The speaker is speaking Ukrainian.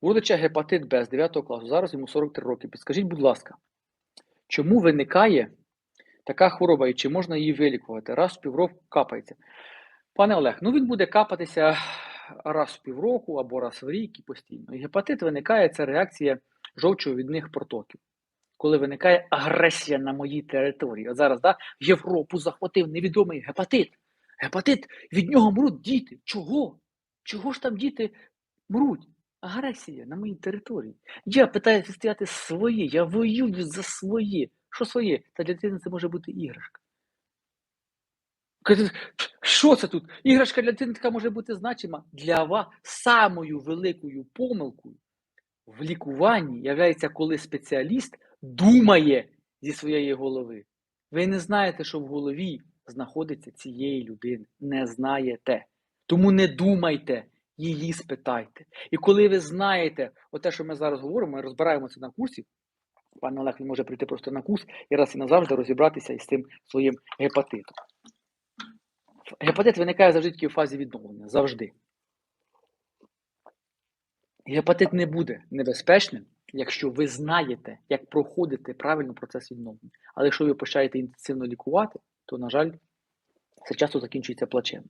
У родича гепатит Б з 9 класу, зараз йому 43 роки. Підскажіть, будь ласка, чому виникає така хвороба і чи можна її вилікувати? Раз в півроку капається. Пане Олег, ну він буде капатися раз в півроку або раз в рік і постійно. І гепатит виникає це реакція жовчовідних протоків. Коли виникає агресія на моїй території. От зараз да, Європу захватив невідомий гепатит. Гепатит, від нього мруть діти. Чого? Чого ж там діти мруть? Агресія на моїй території. Я питаюся стояти своє, я воюю за своє. Що своє? Та для дитини це може бути іграшка. Що це тут? Іграшка для дитини така може бути значима. Для вас самою великою помилкою в лікуванні являється, коли спеціаліст думає зі своєї голови. Ви не знаєте, що в голові знаходиться цієї людини. Не знаєте. Тому не думайте, її спитайте. І коли ви знаєте, те, що ми зараз говоримо, ми розбираємо це на курсі. Пан Олег він може прийти просто на курс і раз і назавжди розібратися із цим своїм гепатитом. Гепатит виникає завжди тільки в фазі відновлення. Завжди. Гепатит не буде небезпечним, якщо ви знаєте, як проходити правильно процес відновлення. Але якщо ви починаєте інтенсивно лікувати, то, на жаль, це часто закінчується плачевно.